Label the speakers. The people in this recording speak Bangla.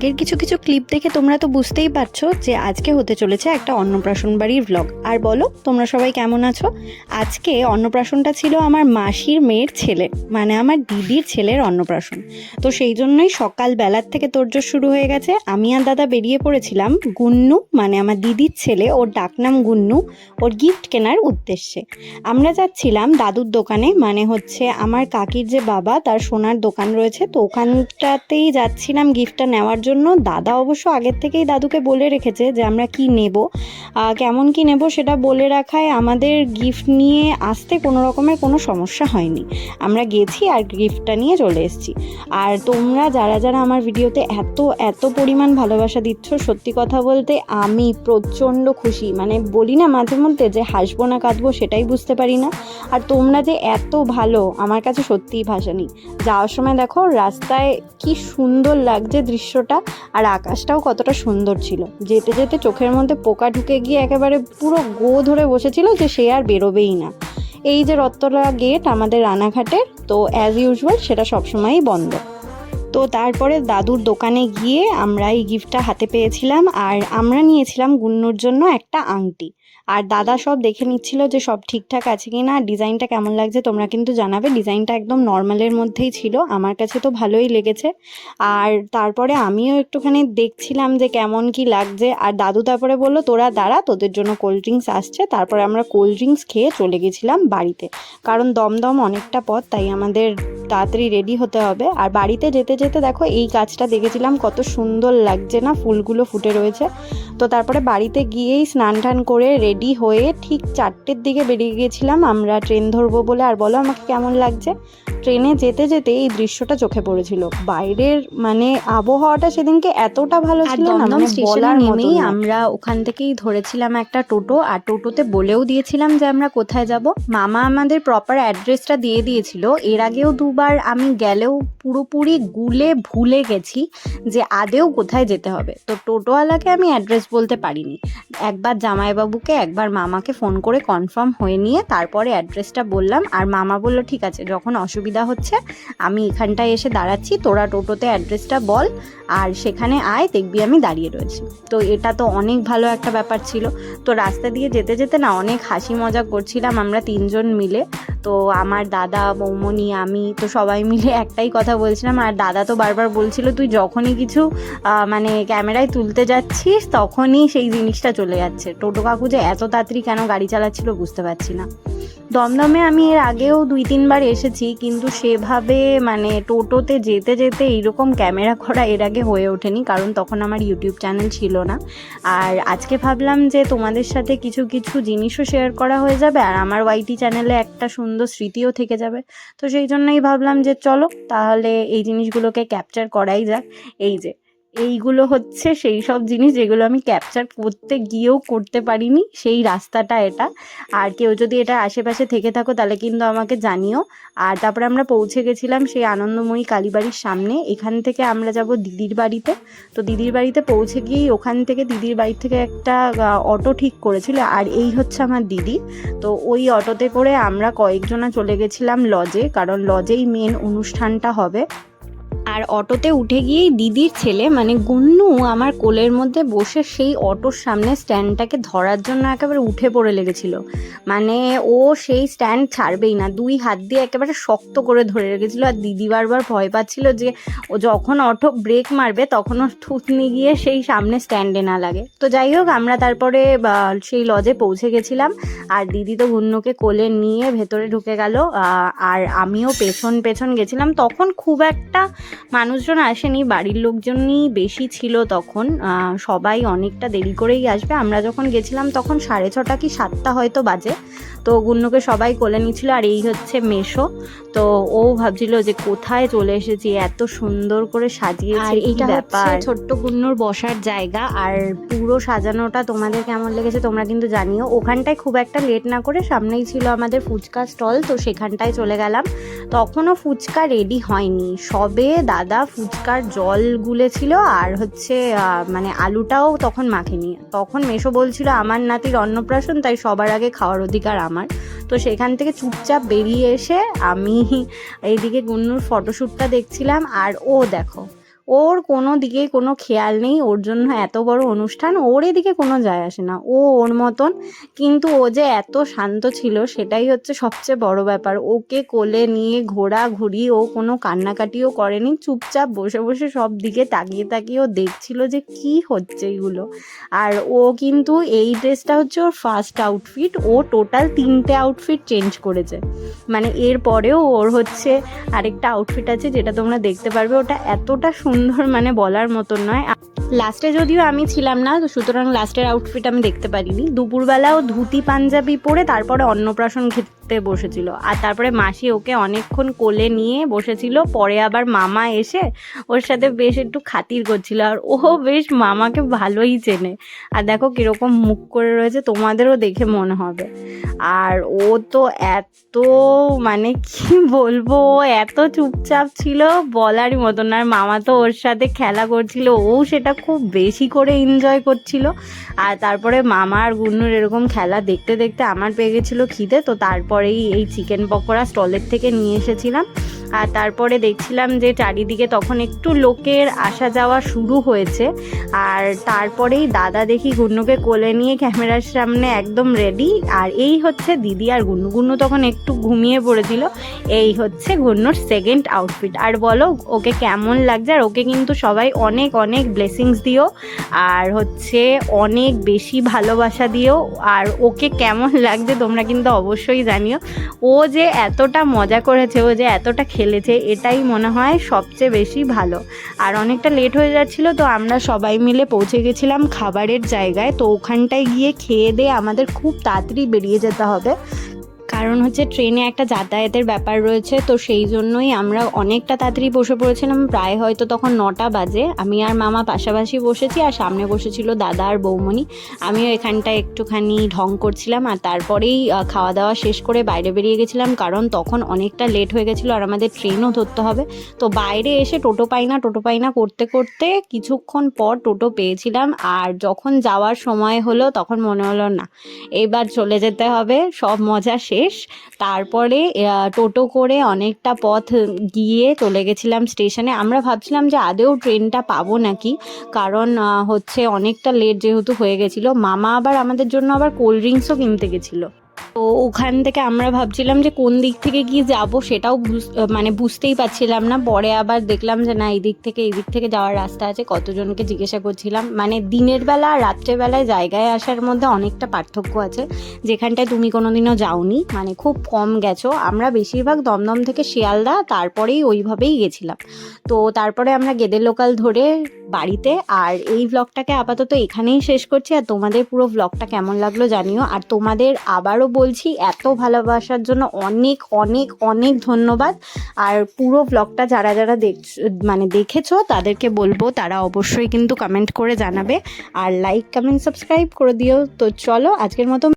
Speaker 1: আগের কিছু কিছু ক্লিপ দেখে তোমরা তো বুঝতেই পারছ যে আজকে হতে চলেছে একটা অন্নপ্রাশন বাড়ির ভ্লগ আর বলো, তোমরা সবাই কেমন আছো? আজকে অন্নপ্রাশনটা ছিল আমার মাসির মেয়ের ছেলে মানে আমার দিদির ছেলের অন্নপ্রাশন। তো সেই জন্যই সকাল বেলার থেকে তোরজোর শুরু হয়ে গেছে। আমি আর দাদা বেরিয়ে পড়েছিলাম গুন্নু মানে আমার দিদির ছেলে, ওর ডাকনাম গুন্নু, ওর গিফট কেনার উদ্দেশ্যে। আমরা যাচ্ছিলাম দাদুর দোকানে মানে হচ্ছে আমার কাকির যে বাবা, তার সোনার দোকান রয়েছে, তো ওখানটাতেই যাচ্ছিলাম গিফটটা নেওয়ার জন্য দাদা অবশ্য আগের থেকেই দাদুকে বলে রেখেছে যে আমরা কি নেব। কেমন কি নেব সেটা বলে রাখায় আমাদের গিফট নিয়ে আসতে কোনো রকমের কোনো সমস্যা হয়নি। আমরা গেছি আর গিফটটা নিয়ে চলে এসেছি। আর তোমরা যারা যারা আমার ভিডিওতে এত এত পরিমাণ ভালোবাসা দিচ্ছ, সত্যি কথা বলতে আমি প্রচণ্ড খুশি। মানে বলি না মাঝে মধ্যে যে হাসবো না কাঁদবো সেটাই বুঝতে পারি না। আর তোমরা যে এত ভালো, আমার কাছে সত্যিই ভাষা নেই যাওয়ার সময় দেখো রাস্তায় কি সুন্দর লাগছে দৃশ্যটা। আর আকাশটাও কতটা সুন্দর ছিল। যেতে যেতে চোখের মধ্যে পোকা ঢুকে গিয়ে একেবারে পুরো গো ধরে বসেছিল যে সে আর বেরোবেই না। এই যে রত্তলা গেট আমাদের রানাঘাটের, তো অ্যাজ ইউজুয়াল সেটা সবসময়ই বন্ধ। তো তারপরে দাদুর দোকানে গিয়ে আমরা এই গিফটটা হাতে পেয়েছিলাম আর আমরা নিয়েছিলাম গুন্নুর জন্য একটা আংটি। আর দাদা সব দেখে নিচ্ছিল যে সব ঠিকঠাক আছে কি না ডিজাইনটা কেমন লাগছে তোমরা কিন্তু জানাবে। ডিজাইনটা একদম নর্মালের মধ্যেই ছিল, আমার কাছে তো ভালোই লেগেছে। আর তারপরে আমিও একটুখানি দেখছিলাম যে কেমন কি লাগছে। আর দাদু তারপরে বলল, তোরা দাঁড়া, তোদের জন্য কোল্ড ড্রিঙ্কস আসছে। তারপরে আমরা কোল্ড ড্রিঙ্কস খেয়ে চলে গেছিলাম বাড়িতে। কারণ দমদম অনেকটা পথ, তাই আমাদের তাড়াতাড়ি রেডি হতে হবে। আর বাড়িতে যেতে যেতে দেখো, এই গাছটা দেখেছিলাম, কত সুন্দর লাগছে না, ফুলগুলো ফুটে রয়েছে। তো তারপরে বাড়িতে গিয়েই স্নান টান করে রেডি হয়ে ঠিক চারটের দিকে বেরিয়ে গিয়েছিলাম। আমরা ট্রেন ধরবো বলে। আর বলো, আমাকে কেমন লাগছে? ট্রেনে যেতে যেতে এই দৃশ্যটা চোখে পড়েছিল। বাইরের মানে আবহাওয়াটা সেদিনকে এতটা ভালো ছিল না মানে বলার
Speaker 2: নেমেই
Speaker 1: নেমেই
Speaker 2: আমরা ওখান থেকেই ধরেছিলাম একটা টোটো আর টোটোতে বলেও দিয়েছিলাম যে আমরা কোথায় যাব। মামা আমাদের প্রপার অ্যাড্রেসটা দিয়ে দিয়েছিল। এর আগেও দুবার আমি গেলেও পুরোপুরি গুলে ভুলে গেছি যে আদেও কোথায় যেতে হবে। তো টোটোওয়ালাকে আমি অ্যাড্রেস বলতে পারিনি। একবার জামাইবাবুকে একবার মামাকে ফোন করে কনফার্ম হয়ে নিয়ে তারপরে অ্যাড্রেসটা বললাম। আর মামা বলল ঠিক আছে যখন অসুবিধা হচ্ছে। আমি এখানটায় এসে দাঁড়াচ্ছি, তোরা টোটোতে অ্যাড্রেসটা বল, আর সেখানে আয়, দেখবি আমি দাঁড়িয়ে রয়েছি। তো এটা তো অনেক ভালো একটা ব্যাপার ছিল। তো রাস্তা দিয়ে যেতে যেতে না অনেক হাসি মজা করছিলাম আমরা তিনজন মিলে। তো আমার দাদা বৌমনি আমি তো সবাই মিলে একটাই কথা বলছিলাম, আর দাদা তো বারবার বলছিল, তুই যখনই কিছু মানে ক্যামেরায় তুলতে যাচ্ছিস, তখনই সেই জিনিসটা চলে যাচ্ছে। টোটো কাকু যে এত তাড়াতাড়ি কেন গাড়ি চালাচ্ছিল বুঝতে পারছি না। দমদমে আমি এর আগেও দুই তিনবার এসেছি, কিন্তু সেভাবে মানে টোটোতে যেতে যেতে এইরকম ক্যামেরা করা এর আগে হয়ে ওঠেনি, কারণ তখন আমার ইউটিউব চ্যানেল ছিল না। আর আজকে ভাবলাম যে তোমাদের সাথে কিছু কিছু জিনিসও শেয়ার করা হয়ে যাবে, আর আমার ওয়াইটি চ্যানেলে একটা সুন্দর স্মৃতিও থেকে যাবে। তো সেই জন্যই ভাবলাম যে চলো, তাহলে এই জিনিসগুলোকে ক্যাপচার করাই যাক। এই যে এইগুলো হচ্ছে সেই সব জিনিস যেগুলো আমি ক্যাপচার করতে গিয়েও করতে পারিনি, সেই রাস্তাটা এটা। আর কেউ যদি এটা আশেপাশে থেকে থাকো তাহলে কিন্তু আমাকে জানিও। আর তারপরে আমরা পৌঁছে গেছিলাম সেই আনন্দময়ী কালীবাড়ির সামনে। এখান থেকে আমরা যাব দিদির বাড়িতে। তো দিদির বাড়িতে পৌঁছে গিয়েই ওখান থেকে দিদির বাড়ি থেকে একটা অটো ঠিক করেছিল। আর এই হচ্ছে আমার দিদি। তো ওই অটোতে করে আমরা কয়েকজনা চলে গেছিলাম লজে কারণ লজেই মেন অনুষ্ঠানটা হবে। আর অটোতে উঠে গিয়েই দিদির ছেলে মানে গুন্নু, আমার কোলের মধ্যে বসে সেই অটোর সামনে স্ট্যান্ডটাকে ধরার জন্য একেবারে উঠে পড়ে লেগেছিল। মানে ও সেই স্ট্যান্ড ছাড়বেই না, দুই হাত দিয়ে একেবারে শক্ত করে ধরে রেখেছিল। আর দিদি বারবার ভয় পাচ্ছিল যে ও যখন অটো ব্রেক মারবে, তখন ওর থুতনি গিয়ে সেই সামনে স্ট্যান্ডে না লাগে। তো যাই হোক, আমরা তারপরে সেই লজে পৌঁছে গেছিলাম। আর দিদি তো গুন্নুকে কোলে নিয়ে ভেতরে ঢুকে গেল। আর আমিও পেছন পেছন গেছিলাম। তখন খুব একটা মানুষজন আসেনি, বাড়ির লোকজনই বেশি ছিল তখন। সবাই অনেকটা দেরি করেই আসবে। আমরা যখন গেছিলাম তখন সাড়ে ছটা কি সাতটা হয়তো বাজে। তো গুন্নুকে সবাই কোলে নিচ্ছিল আর এই হচ্ছে মেশো। তো ও ভাবছিল যে কোথায় চলে এসেছি এত সুন্দর করে সাজিয়েছে
Speaker 1: এইটা
Speaker 2: ব্যাপার? ছোট্ট গুন্নুর বসার জায়গা আর পুরো সাজানোটা তোমাদের কেমন লেগেছে তোমরা কিন্তু জানিও। ওখানটায় খুব একটা লেট না করে সামনেই ছিল আমাদের ফুচকা স্টল তো সেখানটায় চলে গেলাম। তখনও ফুচকা রেডি হয়নি। সবে দাদা ফুচকার জল গুলেছিল আর হচ্ছে মানে আলুটাও তখন মাখেনি। তখন মেশো বলছিল আমার নাতির অন্নপ্রাশন তাই সবার আগে খাওয়ার অধিকার আমার। তো সেখান থেকে চুপচাপ বেরিয়ে এসে আমি এইদিকে গুন্নুর ফটোশ্যুটটা দেখছিলাম আর ও দেখো ওর কোনো দিকে কোনো খেয়াল নেই ওর জন্য এত বড় অনুষ্ঠান ওর এদিকে কোনো যায় আসে না। ও ওর মতন কিন্তু ও যে এত শান্ত ছিল সেটাই হচ্ছে সবচেয়ে বড় ব্যাপার। ওকে কোলে নিয়ে ঘোরাঘুরি ও কোনো কান্নাকাটিও করেনি চুপচাপ বসে বসে সব দিকে তাকিয়ে তাকিয়ে ও দেখছিল যে কি হচ্ছে এগুলো। আর ও কিন্তু এই ড্রেসটা হচ্ছে ওর ফার্স্ট আউটফিট ও টোটাল তিনটে আউটফিট চেঞ্জ করেছে। মানে এর পরেও ওর হচ্ছে আরেকটা আউটফিট আছে যেটা তোমরা দেখতে পারবে ওটা এতটা সুন্দর মানে বলার মতন নয়। লাস্টে যদিও আমি ছিলাম না, তো সুতরাং লাস্টের আউটফিট আমি দেখতে পারিনি। দুপুরবেলাও ধুতি, পাঞ্জাবি পরে তারপরে অন্নপ্রাশন খেতে বসেছিল। আর তারপরে মাসি ওকে অনেকক্ষণ কোলে নিয়ে বসেছিল। পরে আবার মামা এসে ওর সাথে বেশ একটু খাতির করছিল। আর ও বেশ মামাকে ভালোই চেনে। আর দেখো কীরকম মুখ করে রয়েছে, তোমাদেরও দেখে মনে হবে। আর ও তো এত মানে কি বলব এত চুপচাপ ছিল বলারই মতন। আর মামা তো ওর সাথে খেলা করছিল, ও সেটা খুব বেশি করে এনজয় করছিল। আর তারপরে মামা আর গুন্নুর এরকম খেলা দেখতে দেখতে আমার পেয়ে গেছিল খিদে। তো তারপরেই এই চিকেন পকোড়া স্টলের থেকে নিয়ে এসেছিলাম। আর তারপরে দেখছিলাম যে চারিদিকে তখন একটু লোকের আসা যাওয়া শুরু হয়েছে। আর তারপরেই দাদা দেখি গুন্নুকে কোলে নিয়ে ক্যামেরার সামনে একদম রেডি আর এই হচ্ছে দিদি আর গুন্নু। গুন্নু তখন একটু ঘুমিয়ে পড়েছিল। এই হচ্ছে গুন্নুর সেকেন্ড আউটফিট আর বলো, ওকে কেমন লাগছে? আর ওকে কিন্তু সবাই অনেক অনেক ব্লেসিংস দিও। আর হচ্ছে অনেক বেশি ভালোবাসা দিও। আর ওকে কেমন লাগছে তোমরা কিন্তু অবশ্যই জানিও। ও যে এতটা মজা করেছে, ও যে এতটা খেলেছে, এটাই মনে হয় সবচেয়ে বেশি ভালো। আর অনেকটা লেট হয়ে যাচ্ছিল, তো আমরা সবাই মিলে পৌঁছে গেছিলাম খাবারের জায়গায়। তো ওখানটায় গিয়ে খেয়ে দিয়ে আমাদের খুব তাড়াতাড়ি বেরিয়ে যেতে হবে। কারণ হচ্ছে ট্রেনে একটা যাতায়াতের ব্যাপার রয়েছে, তো সেই জন্যই আমরা অনেকটা তাড়াতাড়ি বসে পড়েছিলাম। প্রায় হয়তো তখন নটা বাজে। আমি আর মামা পাশাপাশি বসেছি আর সামনে বসেছিল দাদা আর বৌমণি। আমিও এখানটায় একটুখানি ঢং করছিলাম আর তারপরেই খাওয়া দাওয়া শেষ করে বাইরে বেরিয়ে গেছিলাম কারণ তখন অনেকটা লেট হয়ে গেছিল আর আমাদের ট্রেনও ধরতে হবে। তো বাইরে এসে টোটো পাই না, টোটো পাই না করতে করতে কিছুক্ষণ পর টোটো পেয়েছিলাম আর যখন যাওয়ার সময় হলো তখন মনে হলো না, এবার চলে যেতে হবে, সব মজা শেষ। তারপরে টোটো করে অনেকটা পথ গিয়ে চলে গেছিলাম স্টেশনে। আমরা ভাবছিলাম যে আদেও ট্রেনটা পাবো নাকি, কারণ হচ্ছে অনেকটা লেট যেহেতু হয়ে গেছিল। মামা আবার আমাদের জন্য আবার কোল্ড ড্রিঙ্কসও কিনতে গেছিল। তো ওখান থেকে আমরা ভাবছিলাম যে কোন দিক থেকে কি যাব সেটাও মানে বুঝতেই পারছিলাম না। পরে আবার দেখলাম যে না, এই দিক থেকে, এই দিক থেকে যাওয়ার রাস্তা আছে। কতজনকে জিজ্ঞাসা করছিলাম। মানে দিনের বেলা আর রাত্রেবেলায় জায়গায় আসার মধ্যে অনেকটা পার্থক্য আছে। যেখানটায় তুমি কোনোদিনও যাওনি মানে খুব কম গেছো। আমরা বেশিরভাগ দমদম থেকে শিয়ালদা, তারপরেই ওইভাবেই গেছিলাম। তো তারপরে আমরা গেদে লোকাল ধরে বাড়িতে। আর এই ব্লগটাকে আপাতত এখানেই শেষ করছি। আর তোমাদের পুরো ভ্লগটা কেমন লাগল জানিও। আর তোমাদের আবারও বলছি, এত ভালোবাসার জন্য অনেক অনেক অনেক ধন্যবাদ। আর পুরো ব্লগটা যারা যারা দেখ মানে দেখেছ, তাদেরকে বলব, তারা অবশ্যই কিন্তু কমেন্ট করে জানাবে। আর লাইক কমেন্ট সাবস্ক্রাইব করে দিও। তো চলো, আজকের মতো